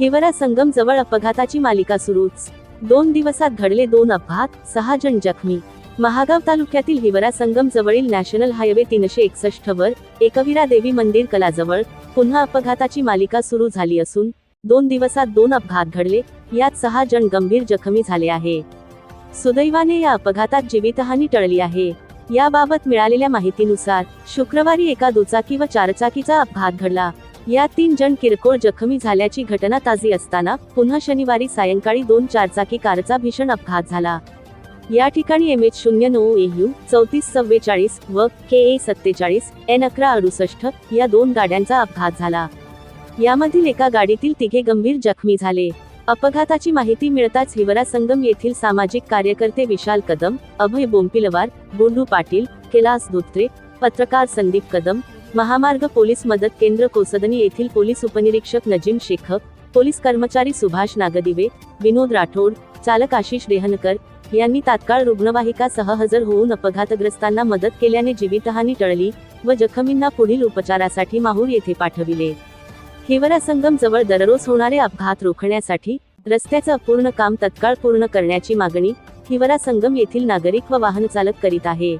हेवरा संगम जवळ अपघाताची मालिका सुरूच. दोन दिवसात घडले दोन अपघात सहा जण जखमी. महागाव तालुक्यातील हिवरा संगम जवळील नॅशनल हायवे तीनशे एकसष्ट वर एकविरा देवी मंदिर कलाजवळ पुन्हा अपघाताची मालिका सुरू झाली असून दोन दिवसात दोन अपघात घडले यात सहा जण गंभीर जखमी झाले आहे. सुदैवाने या अपघातात जीवितहानी टळली आहे. याबाबत मिळालेल्या माहितीनुसार शुक्रवारी एका दुचाकी व चारचाकीचा अपघात घडला. या तीन जण किरकोळ जखमी झाल्याची घटना ताजी असताना पुन्हा शनिवारी सायंकाळी दोन चारचाकी कारचा भीषण अपघात झाला. या ठिकाणी एम एच शून्य नऊ एयू चौतीस चव्वेचाळीस व के ए सत्तेचाळीस एन अकरा अडुसष्ट या दोन गाड्यांचा अपघात झाला. यामधील एका गाडीतील तिघे गंभीर जखमी झाले. अपघाताची माहिती मिळताच हिवरा संगम येथील सामाजिक कार्यकर्ते विशाल कदम अभय बोंपिलवार गोंडू पाटील कैलास धोत्रे पत्रकार संदीप कदम महामार्ग पोलीस मदत केंद्र कोसदनी येथील पोलीस उपनिरीक्षक नजीम शेखक पोलीस कर्मचारी सुभाष नागदिवे विनोद राठोड चालक आशिष रेहनकर यांनी तात्काळ रुग्णवाहिकासह हजर होऊन अपघातग्रस्तांना मदत केल्याने जीवितहानी टळली व जखमींना पुढील उपचारासाठी माहूर येथे पाठविले. हिवरा संगम जवळ दररोज होणारे अपघात रोखण्यासाठी रस्त्याचं अपूर्ण काम तत्काळ पूर्ण करण्याची मागणी हिवरा संगम येथील नागरिक व वाहनचालक करीत आहे.